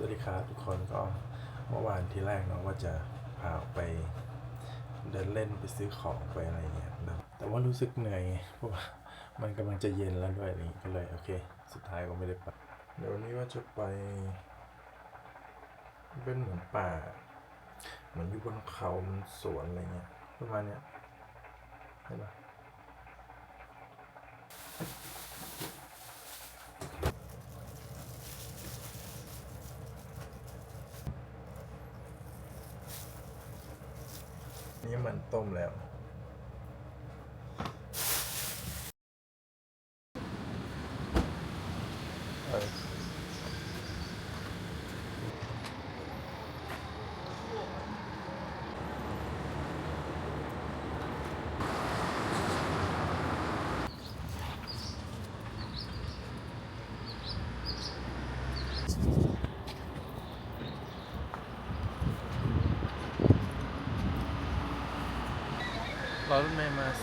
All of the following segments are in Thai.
สวัสดีครับทุกคนก็เมื่อวานที่แรกเนาะว่าจะพาออไปเดินเล่นไปซื้อของไปอะไรเงี้ยแต่แต่ว่ารู้สึกเหนื่อยเพราะว่ามันกำลังจะเย็นแล้วด้วยอะไรอย่างงี้ก็เลยโอเค สุดท้ายก็ไม่ได้ไปเดี๋ยววันนี้ว่าจะไป เป็นเหมือนป่า เหมือนอยู่บนเขามันสวนอะไรเงี้ยประมาณเนี้ยใช่ปะ ต้มแล้วเออ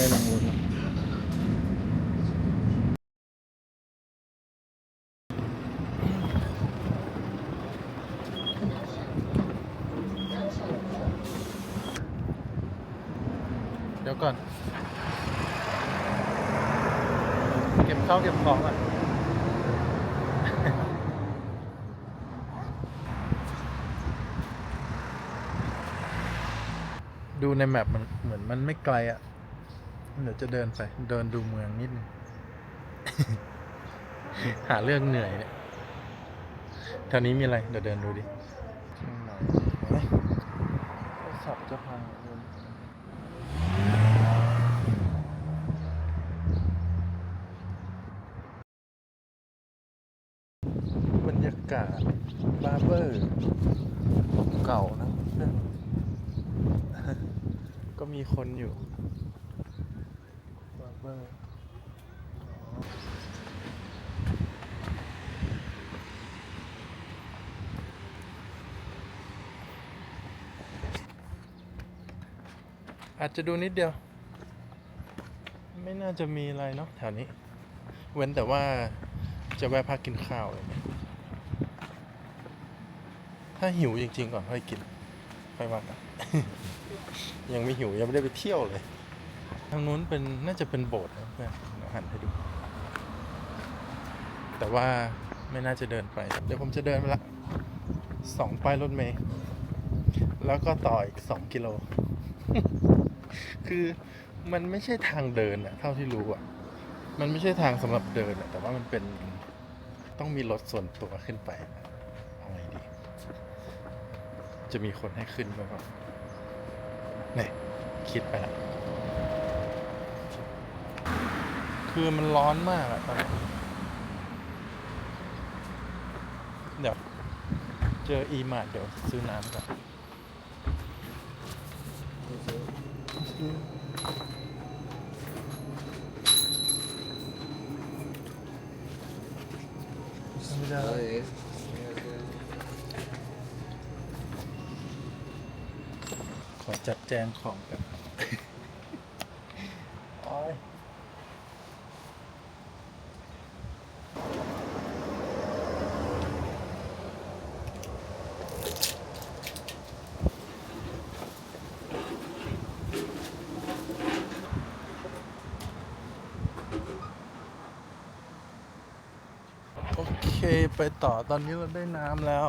ได้รางวัลแล้วเดี๋ยวก่อน เก็บข้าวเก็บของอะดูในแมปมันเหมือนมันไม่ไกลอะ เดี๋ยวจะเดินไป เดินดูเมืองนิดนึงหาเรื่องเหนื่อยเนี่ยแถวนี้มีอะไร เดี๋ยวเดินดูดิข้างในเฮ้ยโทรศัพท์จะพังบรรยากาศบาร์เบอร์เก่านะ ก็มีคนอยู่ เบอร์อาจจะดูนิดเดียว ไม่น่าจะมีอะไรเนาะแถวนี้ เว้นแต่ว่าจะแวะพักกินข้าวเงี้ยถ้าหิวจริงๆก่อนค่อยกินค่อยว่ากันยังไม่หิว ยังไม่ได้ไปเที่ยวเลย ทางนู้นเป็นน่าจะเป็นโบสถ์นะเพื่อนหันให้ดู แต่ว่าไม่น่าจะเดินไป เดี๋ยวผมจะเดินไปละสองป้ายรถเมล์แล้วก็ต่ออีกสองกิโล คือมันไม่ใช่ทางเดินอะเท่าที่รู้อะมันไม่ใช่ทางสำหรับเดินอะแต่ว่ามันเป็นต้องมีรถส่วนตัวขึ้นไปเอาไงดี จะมีคนให้ขึ้นไหมครับเนี่ยคิดไปแล้ว คือมันร้อนมากอะตอนนี้เดี๋ยว เจออีมาร์ทเดี๋ยวซื้อน้ำก่อนไม่ได้ขอจัดแจงของกัน โอ้ยโอเค ไปต่อตอนนี้เราได้น้ำแล้ว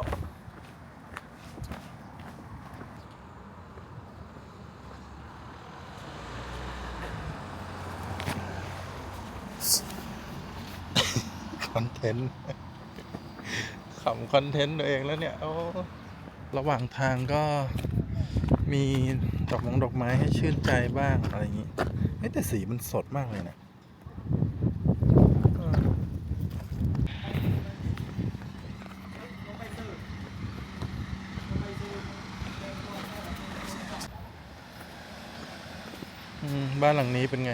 คอนเทนต์ขำคอนเทนต์ตัวเองแล้วเนี่ย โอ้ ระหว่างทางก็มีดอกมงดอกไม้ให้ชื่นใจบ้างอะไรอย่างนี้เฮ้ยแต่สีมันสดมากเลยนะอืม บ้านหลังนี้เป็นไง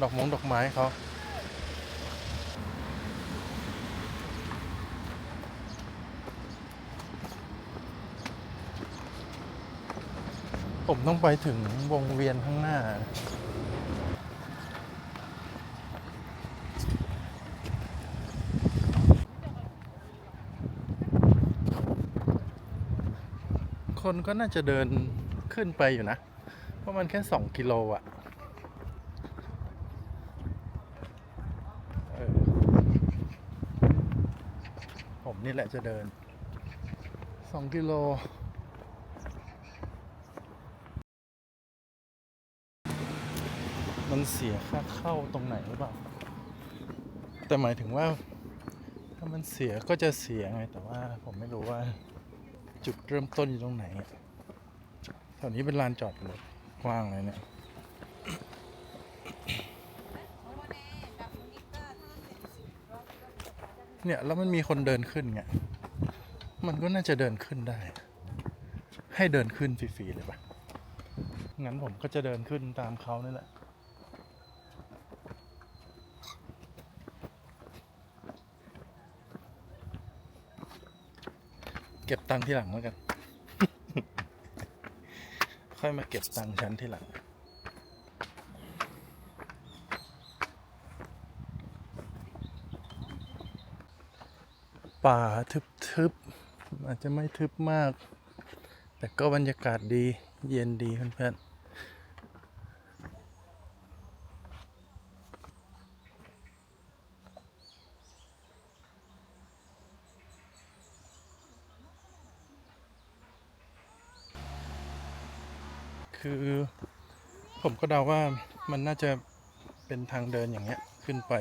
ดอกมงดอกไม้เขาผมต้องไปถึงวงเวียนข้างหน้า คนก็น่าจะเดินขึ้นไปอยู่นะ ราะมันแค่สองกิโลอะออผมนี่แหละจะเดินสองกิโลมันเสียค่าเข้าตรงไหนหรือเปล่า แต่หมายถึงว่า ถ้ามันเสียก็จะเสียไง แต่ว่าผมไม่รู้ว่า จุดเริ่มต้นอยู่ตรงไหนแถวนี้เป็นลานจอดรถ กว้างเลยเนี่ยเนี่ยแล้วมันมีคนเดินขึ้นไง มันก็น่าจะเดินขึ้นได้ ให้เดินขึ้นฟรีๆเลยปะงั้นผมก็จะเดินขึ้นตามเขานี่แหละ เก็บตังค์ที่หลังแล้วกัน ค่อยมาเก็บตังค์ฉันที่หลัง ป่าทึบๆอาจจะไม่ทึบมาก แต่ก็บรรยากาศดีเย็นดีเพื่อนๆ คือ ผมก็เดาว่ามันน่าจะเป็นทางเดินอย่างเงี้ยขึ้นไป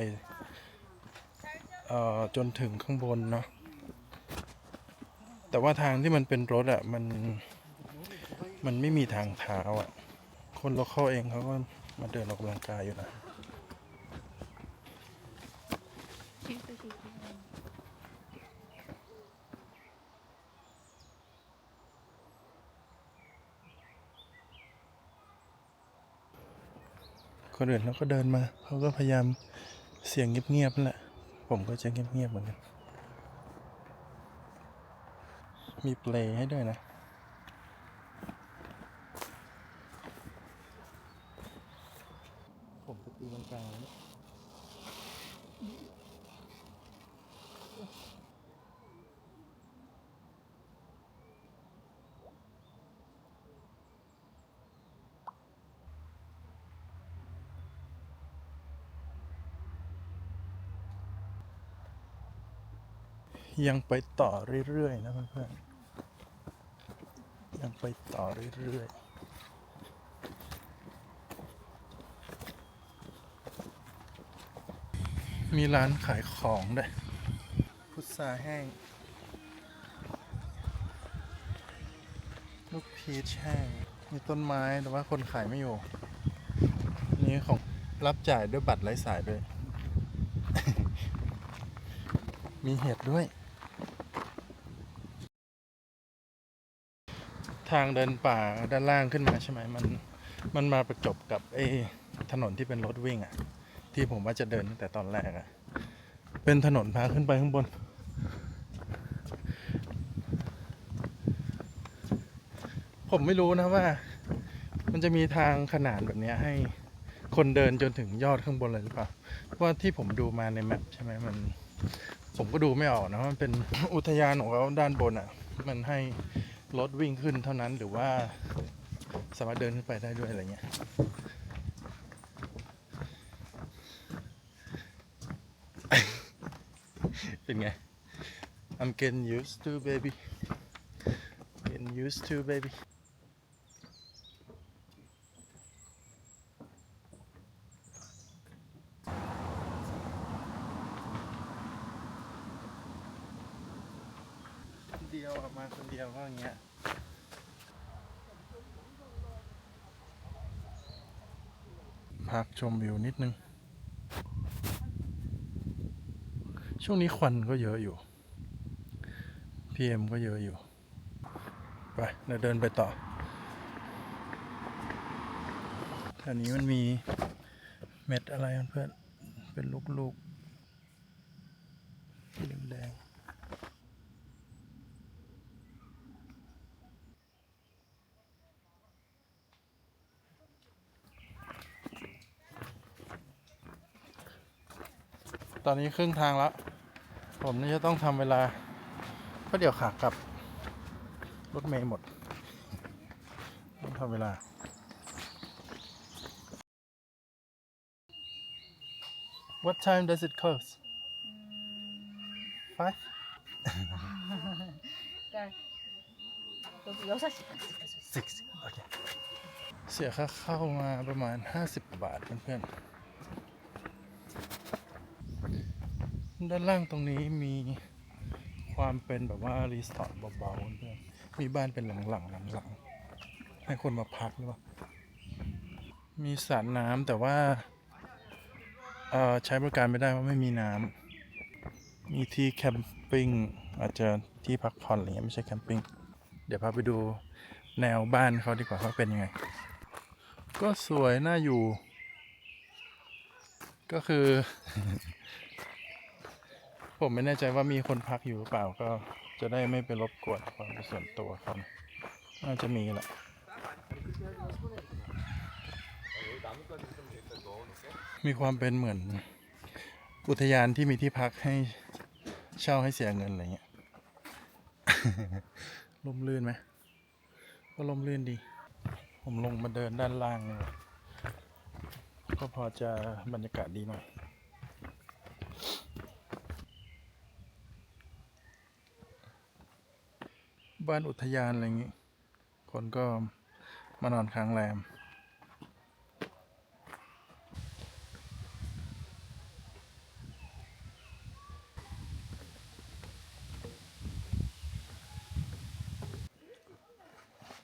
เอ่อจนถึงข้างบนเนาะแต่ว่าทางที่มันเป็นรถอะ่ะมันมันไม่มีทางเท้าอะ่ะ คนเราเข้าเองเขาก็มาเดินออกกำลังกายอยู่นะ คนอื่นเขาก็เดินมาเขาก็พยายามเสียงเงียบๆนั่นแหละ ผมก็จะเงียบๆเหมือนกัน มีเพลงให้ด้วยนะ ผมไปตีลังกาแล้ว ยังไปต่อเรื่อยๆนะเพื่อนๆ ยังไปต่อเรื่อยๆมีร้านขายของด้วย พุทราแห้ง ลูกพีชแห้ง มีต้นไม้แต่ว่าคนขายไม่อยู่ นี่ของรับจ่ายด้วยบัตรไร้สายด้วย มีเห็ดด้วย ทางเดินป่าด้านล่างขึ้นมาใช่ไหมมันมันมาประจบกับไอ้ถนนที่เป็นรถวิ่งอะที่ผมว่าจะเดินตั้งแต่ตอนแรกอะเป็นถนนพาขึ้นไปข้างบน ผมไม่รู้นะว่า มันจะมีทางขนานแบบนี้ให้คนเดินจนถึงยอดข้างบนเลยหรือเปล่าเพราะว่าที่ผมดูมาในแมปใช่ไหมมัน ผมก็ดูไม่ออกนะมันเป็นอุทยานของเขาด้านบนอะ มันให้ รถวิ่งขึ้นเท่านั้นหรือว่าสามารถเดินขึ้นไปได้ด้วยอะไรเงี้ยเป็นไง I'm getting used to baby getting used to baby เดียวอะมาคนเดียวก็อย่างเงี้ย พัก ชมวิวนิดนึง ช่วงนี้ควันก็เยอะอยู่ PM ก็เยอะอยู่ ไปเดี๋ยวเดินไปต่อแถวนี้มันมีเม็ดอะไรเพื่อนเป็นลูกๆสีแดงๆ ตอนนี้ครึ่งทางแล้ว ผมนี่จะต้องทำเวลา เพราะเดี๋ยวขากลับ รถเมย์หมด ต้องทำเวลา What time does it close five 6 okay เสียค่าเข้ามาประมาณห้าสิบาทเพื่อนๆ ด้านล่างตรงนี้มีความเป็นแบบว่ารีสอร์ทเบาๆเพื่อนมีบ้านเป็นหลังๆหลังๆให้คนมาพักหรือเปล่า มีสระน้ำแต่ว่าเอ่อใช้บริการไม่ได้เพราะไม่มีน้ำมีที่แคมปิ้งอาจจะที่พักผ่อนอะไรเงี้ยไม่ใช่แคมปิ้งเดี๋ยวพาไปดูแนวบ้านเขาดีกว่าว่าเป็นยังไง ก็สวยน่าอยู่ ก็คือ ผมไม่แน่ใจว่ามีคนพักอยู่หรือเปล่าก็จะได้ไม่ไปรบกวนความเป็นส่วนตัวเขาน่าจะมีแหละมีความเป็นเหมือน อุทยานที่มีที่พักให้เช่าให้เสียเงินอะไรเงี้ยลมลื่นไหมก็ลมลื่นดี ผมลงมาเดินด้านล่างเนี่ยก็พอจะบรรยากาศดีหน่อย บ้านอุทยาน อะไรอย่างงี้ คนก็มานอนค้างแรม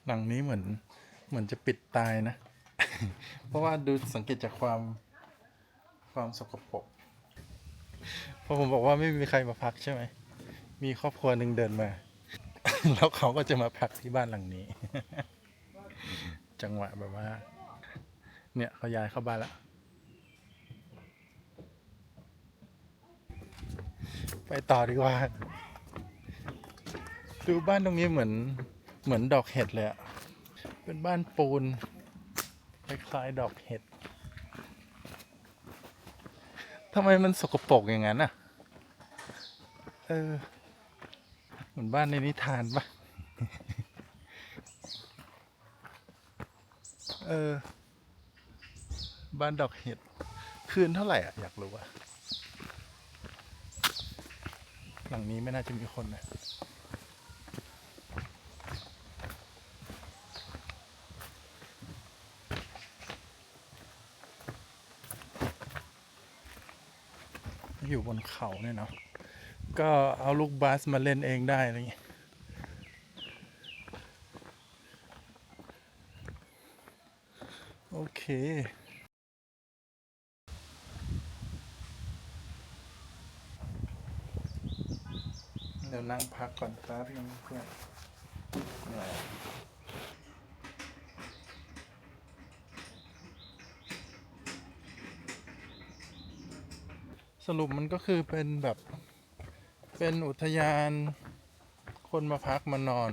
หลังนี้เหมือนเหมือนจะปิดตายนะ เพราะว่าดูสังเกตจากความความสกปรกเพราะผมบอกว่าไม่มีใครมาพักใช่ไหม มีครอบครัวหนึ่งเดินมา แล้วเขาก็จะมาพักที่บ้านหลังนี้ จังหวะแบบว่า เนี่ยเขาย้ายเข้าบ้านแล้วไปต่อดีกว่า ดูบ้านตรงนี้เหมือนเหมือนดอกเห็ดเลยอะเป็นบ้านปูนคล้ายๆดอกเห็ดทำไมมันสกปรกอย่างนั้นอะเออ เหมือนบ้านในนิทานปะเออ บ้านดอกเห็ด คืนเท่าไหร่อะ อยากรู้อะหลังนี้ไม่น่าจะมีคนนะอยู่บนเขาเนี่ยเนาะ ก็เอาลูกบาสมาเล่นเองได้อะไรอย่างเงี้ยโอเคเดี๋ยวนั่งพักก่อนแป๊บนึงเพื่อนเหนื่อยสรุปมันก็คือเป็นแบบ เป็นอุทยานคนมาพักมานอน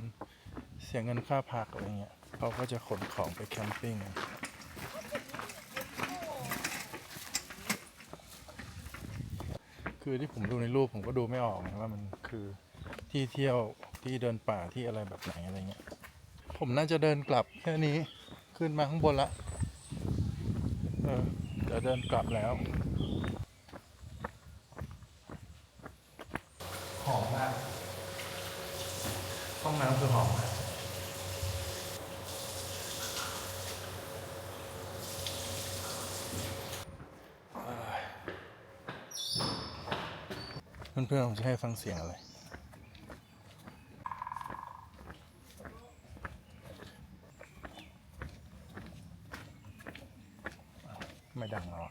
เสียเงินค่าพักอะไรเงี้ยเขาก็จะขนของไปแคมปิ้งคือที่ผมดูในรูปผมก็ดูไม่ออกนะว่ามันคือที่เที่ยวที่เดินป่าที่อะไรแบบไหนอะไรเงี้ย ผมน่าจะเดินกลับแค่นี้ขึ้นมาข้างบนละ เออเดี๋ยวเดินกลับแล้ว น้ำคือหอมเพื่อนๆผมจะให้ฟังเสียงอะไร ไม่ดังหรอ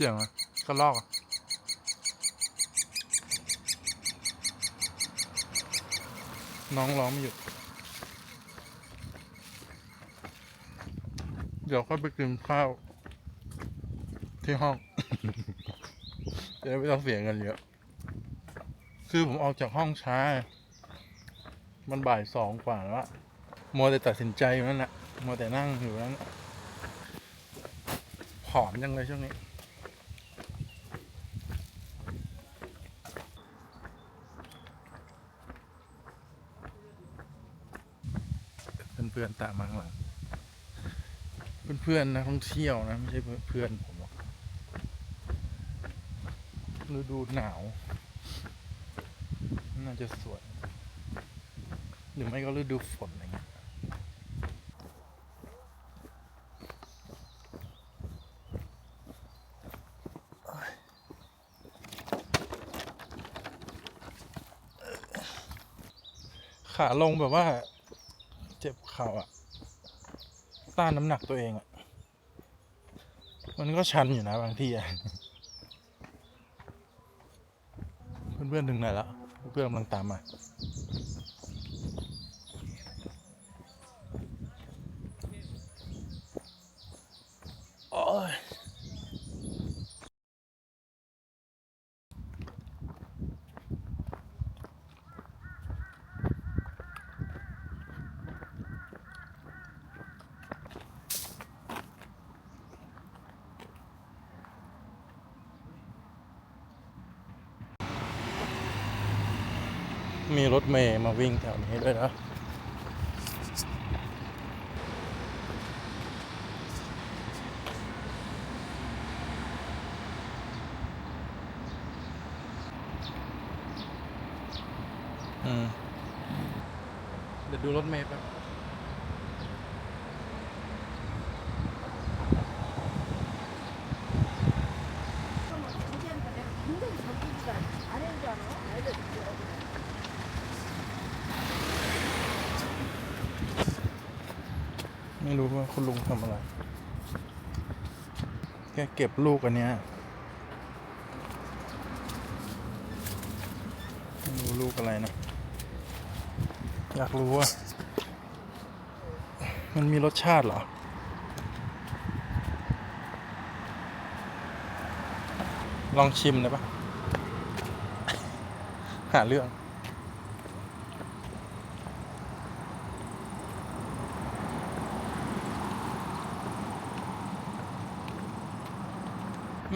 เสียงอะไรกระลอกอะน้องร้องไม่หยุด เดี๋ยวก็ไปกินข้าว ที่ห้อง จะได้ไม่ต้องเสียเงินเยอะ คือผมออกจากห้องช้า มันบ่ายสองกว่าแล้วอะมัวแต่ตัดสินใจอยู่นั่นแหละมัวแต่นั่งอยู่นั้นผอมยังเลยช่วงนี้ เพื่อนตามมาข้างหลัง เพื่อนๆนะท่องเที่ยวนะ ไม่ใช่เพื่อนผมหรอกฤดูหนาว น่าจะสวยหรือไม่ก็ฤดูฝนอะไรเงี้ยขาลงแบบว่า เข่าอะต้านน้ำหนักตัวเองอะมันก็ชันอยู่นะบางที่อะเพื่อนๆถึงไหนแล้ว เพื่อนกำลังตามมา โอ้ยมีรถเมย์มา วิ่งแถวนี้ด้วยนะอืมเดี๋ยวดูรถเมล์แป๊บ กเก็บลูกอันเนี้ยรู้ลูกอะไรนะ อยากรู้ว่า มันมีรสชาติเหรอลองชิมได้ปะหาเรื่อง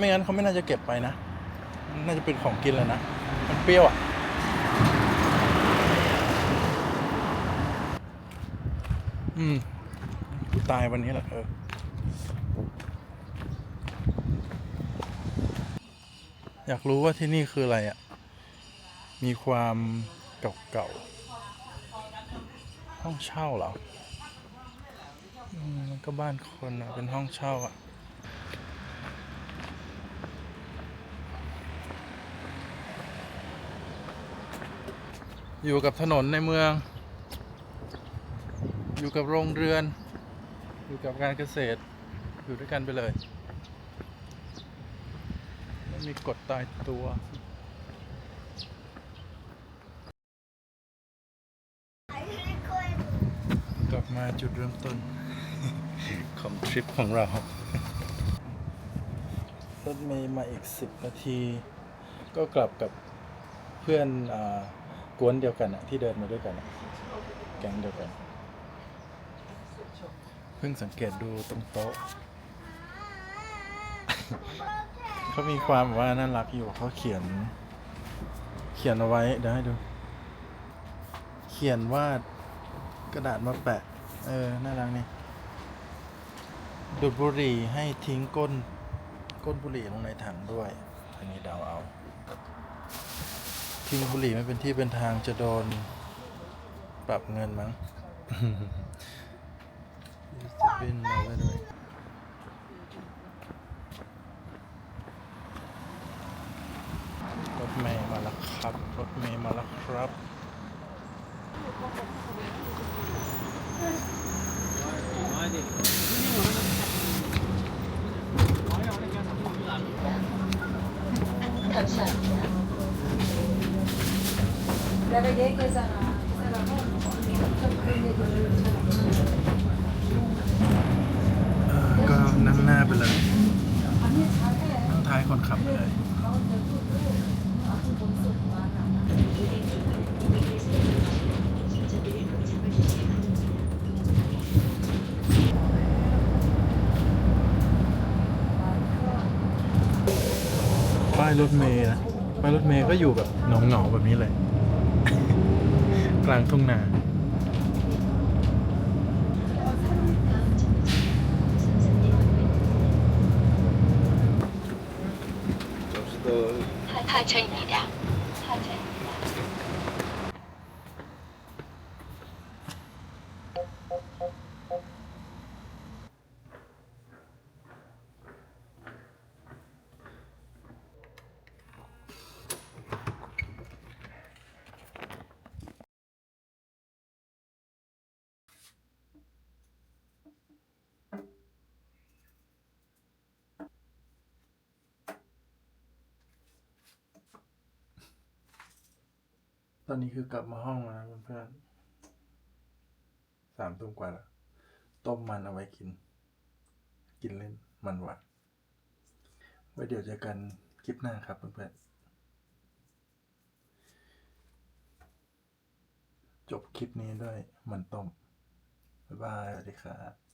ไม่งั้นเขาไม่น่าจะเก็บไปนะ น่าจะเป็นของกินแล้วนะ มันเปรี้ยวอะ อืมกูตายวันนี้แหละเอออยากรู้ว่าที่นี่คืออะไรอะ มีความเก่าๆ ห้องเช่าเหรออืมมันก็บ้านคนอะ เป็นห้องเช่าอะ อยู่กับถนนในเมือง อยู่กับโรงเรือน อยู่กับการเกษตร อยู่ด้วยกันไปเลยไม่มีกฎตายตัวกลับมาจุดเริ่มต้น ของทริปของเรารถเมย์มาอีกสิบนาที ก็กลับกับเพื่อนอ่า กวนเดียวกันอะที่เดินมาด้วยกันอะแก๊งเดียวกัน เพิ่งสังเกตดูตรงโต๊ะ เขามีความแบบว่าน่ารักอยู่เขาเขียน เขียนเอาไว้เดี๋ยวให้ดู เขียนวาดกระดาษมาแปะ เออ น่ารักนี่ดูดบุหรี่ให้ทิ้งก้น ก้นบุหรี่ลงในถังด้วย อันนี้เดาเอา ทิ้งบุหรี่ไม่เป็นที่เป็นทางจะโดน ปรับเงินมั้ง Use the bin now anyway รถเมย์มาแล้วครับ รถเมย์มาแล้วครับ 아, ก็นั่งหน้าไปเลยนั่งท้ายคนขับเลยป้ายรถเมย์นะป้ายรถเมย์ก็อยู่แบบหนองๆแบบนี้เลย กลางทุ่งนาพัชนิดา ตอนนี้คือกลับมาห้องแล้วนะเพื่อนๆสามทุ่มกว่าแล้วต้มมันเอาไว้กิน กินเล่นมันหวานไว้เดี๋ยวเจอกันคลิปหน้าครับเพื่อนๆจบคลิปนี้ด้วยมันต้ม บ๊ายบาย สวัสดีครับ